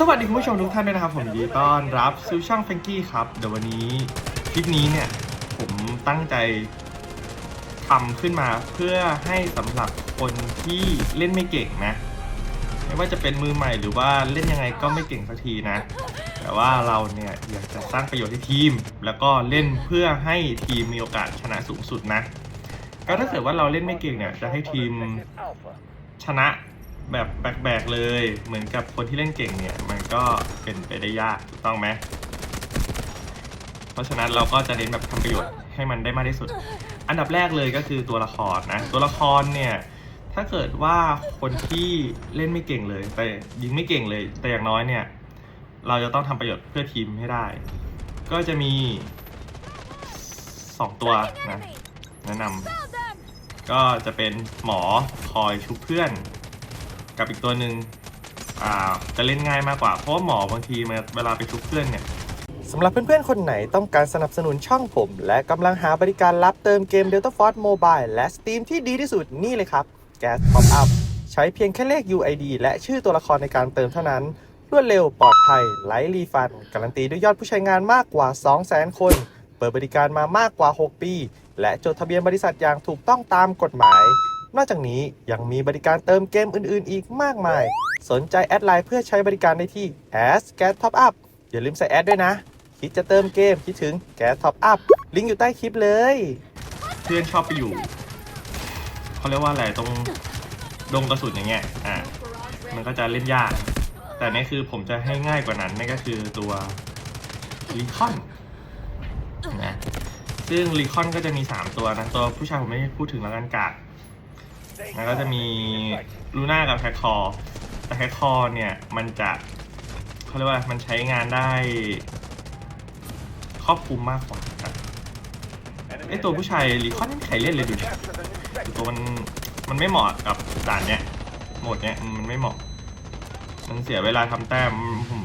สวัสดีคุณผู้ชมทุกท่านด้วยนะครับ ผมยินดีต้อนรับสู่ช่องแฟงกี้ครับ เดี๋ยววันนี้คลิปนี้เนี่ย ผมตั้งใจทำขึ้นมาเพื่อให้สำหรับคนที่เล่นไม่เก่งนะ ไม่ว่าจะเป็นมือใหม่หรือว่าเล่นยังไงก็ไม่เก่งสักทีนะ แต่ว่าเราเนี่ยอยากจะสร้างประโยชน์ให้ทีม แล้วก็เล่นเพื่อให้ทีมมีโอกาสชนะสูงสุดนะ ก็ถ้าเกิดว่าเราเล่นไม่เก่งเนี่ยจะให้ทีมชนะ แบบแบกๆเลย เหมือนกับคนที่เล่นเก่งเนี่ย มันก็เป็นไปได้ยากถูกต้องไหมเพราะฉะนั้นเราก็จะเน้นแบบทำประโยชน์ให้มันได้มากที่สุด อันดับแรกเลยก็คือตัวละครนะ ตัวละครเนี่ย ถ้าเกิดว่าคนที่เล่นไม่เก่งเลย แต่ยิงไม่เก่งเลย แต่อย่างน้อยเนี่ย เราจะต้องทำประโยชน์เพื่อทีมให้ได้ ก็จะมีสองตัวนะแนะนำก็จะเป็นหมอคอยชุบเพื่อน กับอีกตัวหนึ่งอ่าจะเล่นง่ายมากกว่า เพราะว่าหมอบางทีมันเวลาไปชุบเพื่อนเนี่ยสำหรับเพื่อนๆ คนไหนต้องการสนับสนุนช่องผม และกำลังหาบริการรับเติมเกม Delta Force Mobile และ Steam ที่ดีที่สุดนี่เลยครับ Gas Top Up ใช้เพียงแค่เลข UID และชื่อตัวละครในการเติมเท่านั้น รวดเร็วปลอดภัยไร้รีฟัน การันตีด้วยยอดผู้ใช้งานมากกว่า 200,000 คน เปิดบริการมามากกว่า 6 ปี และจดทะเบียนบริษัทอย่างถูกต้องตามกฎหมาย นอกจากนี้ยังมีบริการเติมเกมอื่นๆ อีกมากมาย สนใจแอดไลน์เพื่อใช้บริการได้ที่ a s Gas Top Up อย่าลืมใส่แอดด้วยนะ คิดจะเติมเกมคิดถึงแก๊สท็อปอัพลิงก์อยู่ใต้คลิปเลย เพื่อนชอบไปอยู่ เขาเรียกว่าอะไรตรงดงกระสุนอย่างเงี้ยอ่ามันก็จะเล่นยาก แต่นี่คือผมจะให้ง่ายกว่านั้นนั่นก็คือตัวรีคอนนะซึ่งรีคอนก็จะมี 3 ตัวนะ ตัวผู้ชายผมไม่พูดถึงแล้วกันกาก แล้วก็จะมีลูน่ากับแฮกคอร์แต่แฮกคอร์เนี่ยมันจะเขาเรียกว่ามันใช้งานได้ครอบคลุมมากกว่าครับไอตัวผู้ชายรีคอนไม่มีใครเล่นเลยดูดิตัวมันมันไม่เหมาะกับด่านเนี้ยโหมดเนี้ยมันไม่เหมาะ มันเสียเวลาทำแต้มผม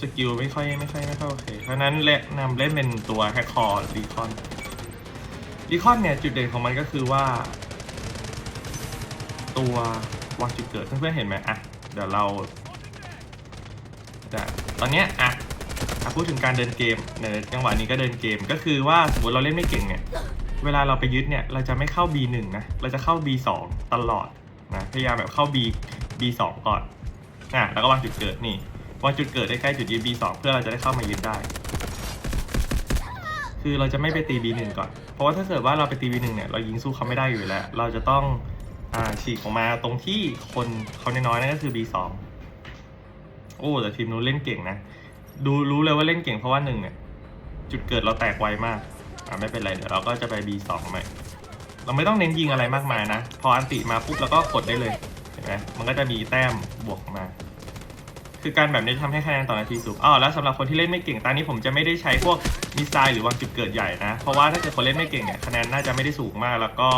สกิลไม่ค่อยไม่ค่อยไม่ค่อยโอเค เพราะฉะนั้นแนะนำเล่นเป็นตัวแฮกคอร์รีคอนรีคอนเนี่ยจุดเด่นของมันก็คือว่า ตัววางจุดเกิดเพื่อนๆเห็นไหมอะเดี๋ยวเราจะตอนเนี้ยอะพูดถึงการเดินเกมในจังหวะนี้ก็เดินเกมก็คือว่าสมมติเราเล่นไม่เก่งเนี่ยเวลาเราไปยึดเนี่ยเราจะไม่เข้า B1 นะเราจะเข้า B2 ตลอดนะพยายามแบบเข้า B B2 ก่อนนะแล้วก็วางจุดเกิดนี่วางจุดเกิดใกล้ๆจุดยึด B2 เพื่อเราจะได้เข้ามายึดได้ คือเราจะไม่ไปตี B1 ก่อน เพราะว่าถ้าเกิดว่าเราไปตี B1 เนี่ยเรายิงสู้เขาไม่ได้อยู่แล้ว เราจะต้อง อ่าฉีกออกมาตรงที่คนเขาน้อยๆนั่นก็คือ B2 โอ้แต่ทีมนู้นเล่นเก่งนะ ดูรู้เลยว่าเล่นเก่งเพราะว่าหนึ่งเนี่ยจุดเกิดเราแตกไวมากอ่าไม่เป็นไรเดี๋ยวเราก็จะไป B2 ใหม่เราไม่ต้องเน้นยิงอะไรมากมายนะ พออันติมาปุ๊บเราก็กดได้เลยเห็นไหมมันก็จะมีแต้มบวกมา คือการแบบนี้ทำให้คะแนนต่อนาทีสูงอ้าวแล้วสำหรับคนที่เล่นไม่เก่งตอนนี้ผมจะไม่ได้ใช้พวกมิสไซล์หรือวางจุดเกิดใหญ่นะ เพราะว่าถ้าเกิดคนเล่นไม่เก่งเนี่ยคะแนนน่าจะไม่ได้สูงมากแล้วก็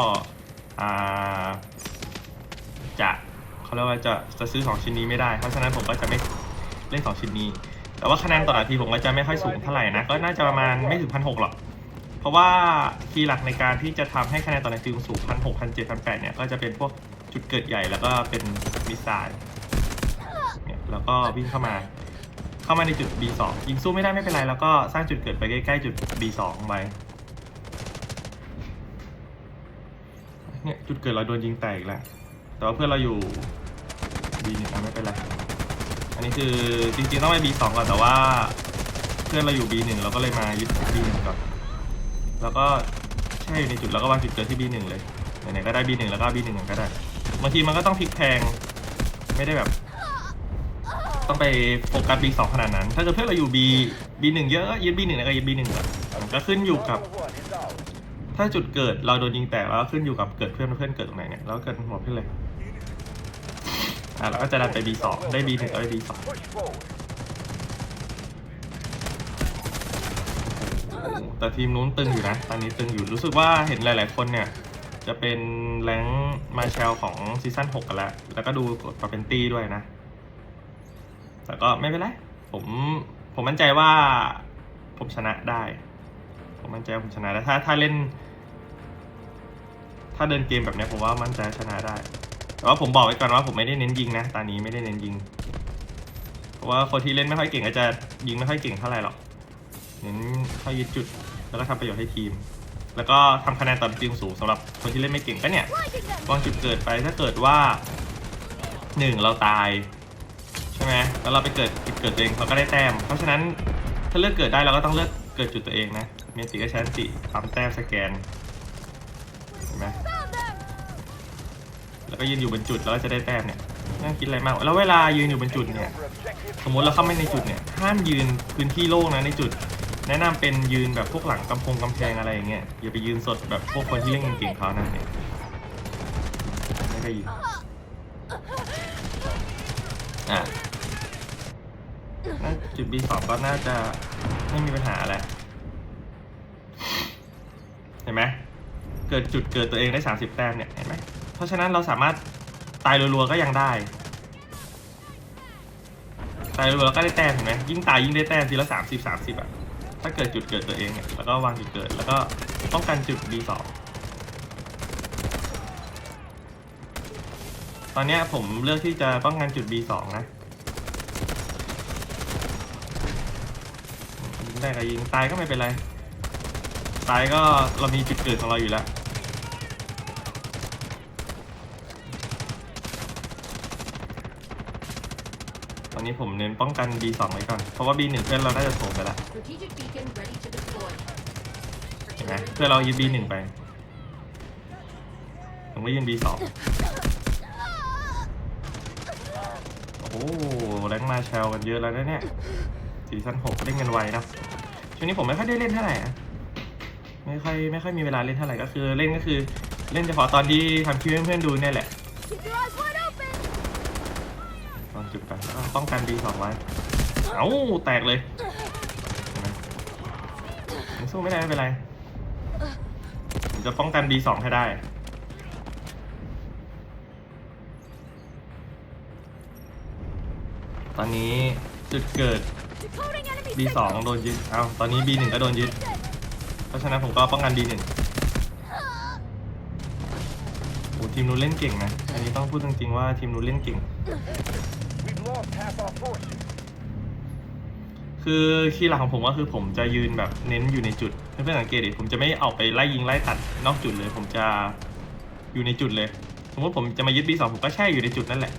จะเขาเรียกว่าจะจะซื้อสองชิ้นนี้ไม่ได้ เพราะฉะนั้นผมก็จะไม่เล่นสองชิ้นนี้ แต่ว่าคะแนนต่อนาทีผมก็จะไม่ค่อยสูงเท่าไหร่นะ ก็น่าจะประมาณไม่ถึงพันหกหรอก เพราะว่าคีย์หลักในการที่จะทำให้คะแนนต่อนาทีสูงพันหกพันเจ็ดพันแปดเนี่ย ก็จะเป็นพวกจุดเกิดใหญ่แล้วก็เป็นมิสไซล์เนี่ยแล้วก็วิ่งเข้ามา เข้ามาในจุด B2 ยิงสู้ไม่ได้ไม่เป็นไร แล้วก็สร้างจุดเกิดไปใกล้ๆจุด B2 ไว้เนี่ย จุดเกิดเราโดนยิงแตกอีกแล้วแต่ว่าเพื่อนเราอยู่ B1 อะไม่เป็นไร อันนี้คือจริงๆต้องไป B2 ก่อนแต่ว่า เพื่อนเราอยู่ B1 เราก็เลยมายึด B1 ก่อน แล้วก็ใช่ในจุดแล้วก็วางจุดเกิดที่ B1 เลยไหนๆก็ได้ B1 แล้วก็ B1 ก็ได้บางทีมันก็ต้องพลิกแพงไม่ได้แบบ ต้องไปโฟกัส B2 ขนาดนั้น ถ้าเกิดเพื่อนเราอยู่ B B1 เยอะก็ยึด B1 แล้วก็ยึด B1 ก่อนมันก็ขึ้นอยู่กับ ถ้าจุดเกิดเราโดนยิงแตกแล้วขึ้นอยู่กับเกิดเพื่อนเพื่อนเกิดตรงไหนเนี่ยแล้วเกิดหมดเพื่อนเลยอะเราก็จะดันไป B2 ได้ B1 ก็ได้ B2 แต่ทีมนู้นตึงอยู่นะ ตอนนี้ตึงอยู่รู้สึกว่าเห็นหลาย ๆ คนเนี่ย จะเป็นแรงมาเชลของซีซั่น6กันแล้ว แล้วก็ดูกดเป็นตีด้วยนะ แต่ก็ไม่เป็นไร ผมผมมั่นใจว่าผมชนะได้ ผมมั่นใจว่าผมชนะได้ถ้าถ้าเล่น ถ้าเดินเกมแบบนี้ผมว่ามั่นใจชนะได้ แต่ว่าผมบอกไว้ก่อนว่าผมไม่ได้เน้นยิงนะ ตอนนี้ไม่ได้เน้นยิงผมราะว่าคนที่เล่นไม่ค่อยเก่งก็จจะยิงไม่ค่อยเก่งเท่าไหร่หรอก เน้นเข้ายึดจุด แล้วก็ทำประโยชน์ให้ทีม แล้วก็ทำคะแนนต่อทีมสูงสำหรับคนที่เล่นไม่เก่งก็เนี่ยวางจุดเกิดไปถ้าเกิดว่าหนึ่งเราตายใช่ไหมแล้วเราไปเกิดจุดเกิดตัวเองเราก็ได้แต้ม เพราะฉะนั้นถ้าเลือกเกิดได้เราก็ต้องเลือกเกิดจุดตัวเองนะเมสิก็ใช้อันติปั๊มแต้มสแกน เห็นไหมแล้วก็ยืนอยู่บนจุดแล้วจะได้แต้มเนี่ยไม่งคิดอะไรมาก แล้วเวลายืนอยู่บนจุดเนี่ย สมมติเราเข้าไม่ในจุดเนี่ย ห้ามยืนพื้นที่โล่งนะในจุด แนะนำเป็นยืนแบบพวกหลังกำพงกำแพงอะไรอย่างเงี้ย อย่าไปยืนสดแบบพวกคนที่เล่นเก่งๆเขานะเนี่ยไม่ได้ยินอะน่จุด B2 ก็น่าจะไม่มีปัญหาอะไรเห็นไหม เกิดจุดเกิดตัวเองได้ 30 แต้มเนี่ยเห็นไหมเพราะฉะนั้นเราสามารถตายรัวๆก็ยังได้ ตายรัวๆก็ได้แต้มเห็นไหมยิ่งตายยิ่งได้แต้มทีละสามสิบสามสิบอะถ้าเกิดจุดเกิดตัวเองเนี่ยแล้วก็วางจุดเกิดแล้วก็ป้องกันจุด B2 ตอนนี้ผมเลือกที่จะป้องกันจุด B2 นะยิงได้ก็ยิงตายก็ไม่เป็นไร ตายก็เรามีจุดเกิดของเราอยู่แล้ว ตอนนี้ผมเน้นป้องกัน B2 ไว้ก่อน เพราะว่า B1 เพื่อนเราน่าจะโถมไปแล้ว Strategic beacon ready to deploy. เห็นไหมเพื่อนเรายืน B1 ไป ผมก็ยืน B2 โอ้โหแรงมาแชลกันเยอะแล้วนะเนี่ยซีซั่น6เล่นกันไวนะช่วงนี้ผมไม่ค่อยได้เล่นเท่าไหร่อะ ไม่ค่อยไม่ค่อยมีเวลาเล่นเท่าไหร่ก็คือ เล่นก็คือเล่นเฉพาะตอนที่ทำคลิปให้เพื่อนๆดูเนี่ยแหละ Keep your eyes wide open. ลองจุดไปแล้วก็ป้องกัน B2 ไว้เอ้าแตกเลยเห็นไหมยังสู้ไม่ได้ไม่เป็นไร ผมจะป้องกัน B2 ให้ได้ ตอนนี้จุดเกิด B2 โดนยึด เอ้าตอนนี้ B1 ก็โดนยึด ราะฉะนั้นผมก็ป้องกัน B1 โอ้ทีมนู้นเล่นเก่งนะ อันนี้ต้องพูดจริงๆว่าทีมนู้นเล่นเก่ง We've lost half our forces. คือคีย์หลักของผมก็คือผมจะยืนแบบเน้นอยู่ในจุดเพื่อนๆสังเกตดิผมจะไม่ออกไปไล่ยิงไล่ตัดนอกจุดเลย ผมจะอยู่ในจุดเลย สมมติผมจะมายึด B2 ผมก็แช่อยู่ในจุดนั่นแหละ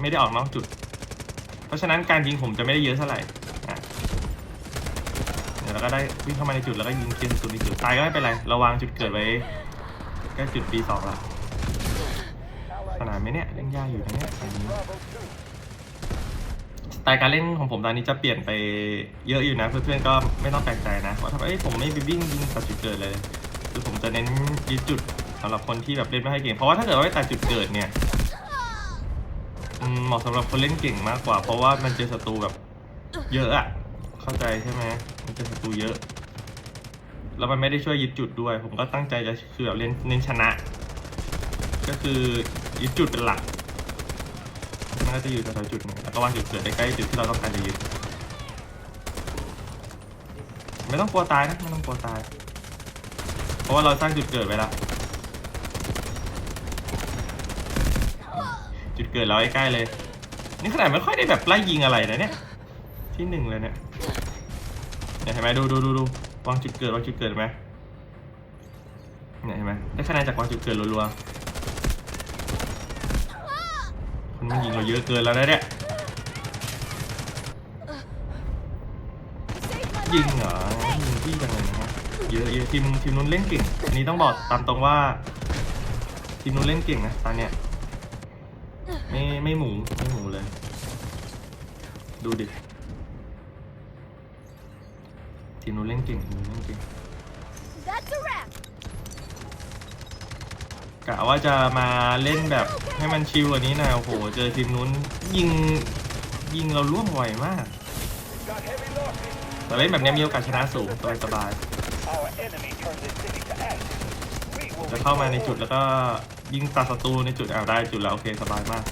ไม่ได้ออกนอกจุด เพราะฉะนั้นการยิงผมจะไม่ได้เยอะเท่าไหร่อะเดี๋ยวเรา ก็ได้วิ่งเข้ามาในจุดแล้วก็ยิงเกียนสุดในจุดตายก็ไม่เป็นไรราวางจุดเกิดไว้กล้จุด B2 ละขนาดไหมเนี่ยเล่นยากอยู่นะเนี่ยอันนี้สไตล์การเล่นของผมตอนนี้จะเปลี่ยนไปเยอะอยู่นะ เพื่อนๆก็ไม่ต้องแปลกใจนะว่าทำไมผมไม่ไปวิ่งยิงตัดจุดเกิดเลยคือผมจะเน้นยึดจุดสำหรับคนที่แบบเล่นไม่ค่อยเก่งเพราะว่าถ้าเกิดว่าไปตัดจุดเกิดเนี่ยเหมาะสำหรับคนเล่นเก่งมากกว่า เพราะว่ามันเจอศัตรูแบบเยอะอะเข้าใจใช่ไหม มันเจอศัตรูเยอะ แล้วมันไม่ได้ช่วยยึดจุดด้วย ผมก็ตั้งใจจะคือแบบเล่นเน้นชนะ ก็คือยึดจุดเป็นหลักมันก็จะอยู่แถวๆจุดหนึงแล้วก็วางจุดเกิดใกล้ๆจุดที่เราต้องการจะยึดไม่ต้องกลัวตายนะไม่ต้องกลัวตาย เพราะว่าเราสร้างจุดเกิดไว้แล้วจุดเกิดเราใกล้ๆเลย นี่ขนาดไม่ค่อยได้แบบไล่ยิงอะไรนะเนี่ย ที่หนึ่งเลยเนี่ย เนี่ยเห็นไหมดูดูดูดูวางจุดเกิดวางจุดเกิดไหมเนี่ยเห็นไหมได้คะแนนจากวางจุดเกิดรัวๆคนมันยิงเราเยอะเกินแล้วนะเนี่ยยิงเหรอยิงที่จังเลยนะฮะเยอะเยอะทีมทีมนู้นเล่นเก่ง อันนี้ต้องบอกตามตรงว่าทีมนู้นเล่นเก่งนะตอนเนี้ยไม่ไม่หมูไม่หมูเลย ดูดิ ทีมนู้นเล่นเก่งทีมนู้นเล่นเก่ง That's a wrap. กะว่าจะมาเล่นแบบให้มันชิลกว่านี้หน่อยโอ้โห เจอทีมนู้นยิงยิงเราล่วงไวมาก We've got heavy losses. แต่เล่นแบบเนี้ยมีโอกาสชนะสูงสบายๆ Our enemy turned this city to ash. We will จะเข้ามาในจุดแล้วก็ยิงตัดศัตรูในจุดอ่าวได้จุดแล้วโอเคสบายมาก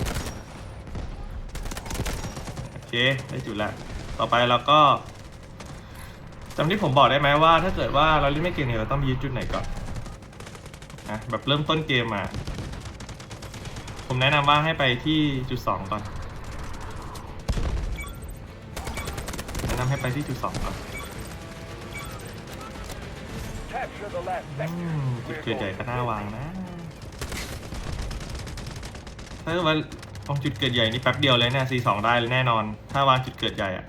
โอเคได้จุดแล้วต่อไปเราก็ จำที่ผมบอกได้ไหมว่า ถ้าเกิดว่าเราเล่นไม่เก่งเนี่ยเราต้องไปยึดจุดไหนก่อนนะแบบเริ่มต้นเกมมา ผมแนะนำว่าให้ไปที่จุดสองก่อน แนะนำให้ไปที่จุดสองก่อน Capture the last อื sector. มจุดเกิดใหญ่ก็น่าวางนะ ถ้าเกิดว่าตรงจุดเกิดใหญ่นี่แป๊บเดียวเลยเนี่ย C2 ได้เลยแน่นอน ถ้าวางจุดเกิดใหญ่อะ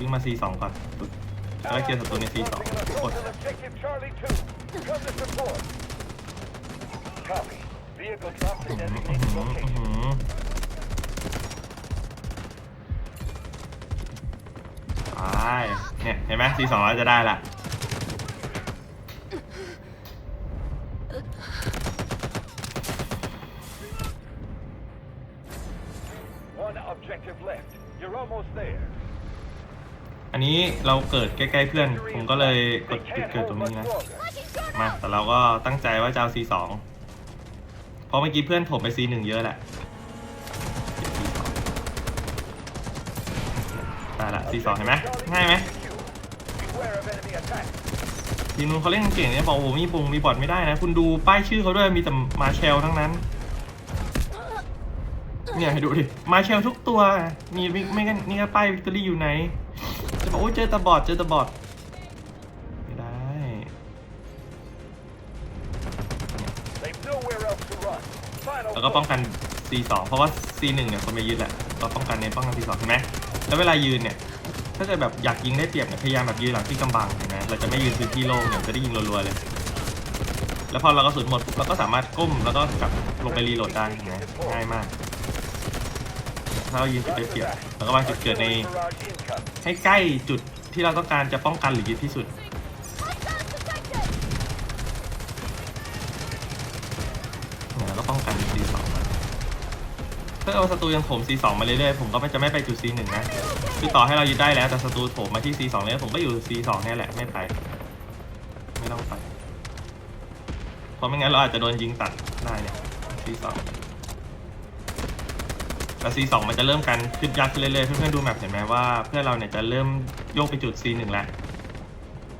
วิ่งมา C2 ก่อนปึ๊บแล้วก็เคลียร์ศัตรูใน C2 Launching an กด assault on objective Charlie 2. Come to support. Copy. Vehicle dropped to อื้อหือ designated อื้อหือ location. ไปเนี่ยเห็นไหม C2 แล้วจะได้ละ One objective left. You're almost there. ันนี้เราเกิดใกล้ๆเพื่อน ผมก็เลยกดจุดเกิดตรงนี้นะ มา แต่เราก็ตั้งใจว่าจะเอา C2 เพราะเมื่อกี้เพื่อนผมไป C1 เยอะแหละได้ละ C2 เห็นไหมง่ายไหมทีมนู้นเขาเล่นเก่งเนี่ยบอกโอ้โหมีบุงมีบอทไม่ได้นะ คุณดูป้ายชื่อเขาด้วยมีแต่มาเชลทั้งนั้น เนี่ยให้ดูดิ มาเชลทุกตัวมีไม่ไม่งั้นนี่ก็ป้ายวิกตอรี่อยู่ไหน โอ้ยเจอแตะบอทเจอแตะบอทไม่ได้ They've nowhere else to run. Final แล้วก็ป้อง push. กัน C2 เพราะว่า C1 เนี่ยคนไปยึดแหละก็ป้องกันในป้องกัน C2 เห็นไหมแล้วเวลายืนเนี่ย ถ้าเกิดแบบอยากยิงได้เปรียบเนี่ยพยายามแบบยืนหลังที่กำบังเห็นไหมเราจะไม่ยืนพื้นที่โล่งเนี่ยจะได้ยิงรัวๆเลย แล้วพอเรากระสุนหมดปุ๊บเราก็สามารถก้มแล้วก็กลับลงไปรีโหลดได้เห็นไหมง่ายมาก ถ้าเรายืนจุดได้เปรียบแล้วก็วางจุดเกิดในให้ใกล้จุดที่เราต้องการจะป้องกันหรือยึดที่สุดเนี่ยแล้วก็ป้องกัน C2 มาถ้าเอาศัตรูยังโถม C2 มาเรื่อยๆผมก็ไม่จะไม่ไปจุด C1 นะคือต่อให้เรายึดได้แล้วแต่ศัตรูโถมมาที่ C2 เนี่ยผมก็อยู่ C2 เนี่ยแหละไม่ไปไม่ต้องไปเพราะไม่งั้นเราอาจจะโดนยิงตัดได้เนี่ย C2 แล้ว C2 มันจะเริ่มการขึ้นยากขึ้นเรื่อยๆ เพื่อนๆดูแมปเห็นไหมว่าเพื่อนเราเนี่ยจะเริ่มโยกไปจุด C1 แล้ว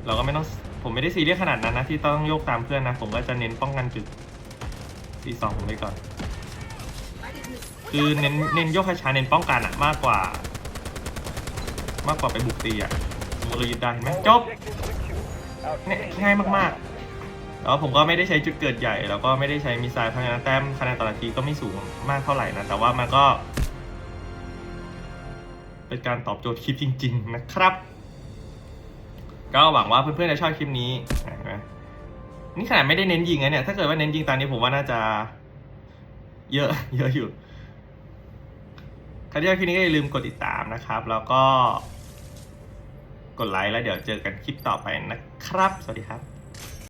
เราก็ไม่ต้องผมไม่ได้ซีเรียสขนาดนั้นนะที่ต้องโยกตามเพื่อนนะ ผมก็จะเน้นป้องกันจุด C2 ผมไว้ก่อน คือเน้นเน้นโยกช้าๆเน้นป้องกันอะมากกว่า มากกว่าไปบุกตีอะสมมติเรายึดได้เห็นไหมจบเนี่ยง่ายมากๆแล้วผมก็ไม่ได้ใช้จุดเกิดใหญ่ แล้วก็ไม่ได้ใช้มิสไซล์เพราะฉะนั้นแต้มคะแนนแต่ละทีก็ไม่สูงมากเท่าไหร่นะ แต่ว่ามันก็ เป็นการตอบโจทย์คลิปจริง ๆ นะครับ ก็หวังว่าเพื่อนๆจะชอบคลิปนี้นไหมนี่ขนาดไม่ได้เน้นยิงนะเนี่ย ถ้าเกิดว่าเน้นยิงตอนนี้ผมว่าน่าจะ เยอะ เยอะอยู่ใครที่ชอบคลิปนี้ก็อย่าลืมกดติดตามนะครับ แล้วก็ กดไลค์แล้วเดี๋ยวเจอกันคลิปต่อไปนะครับ สวัสดีครับ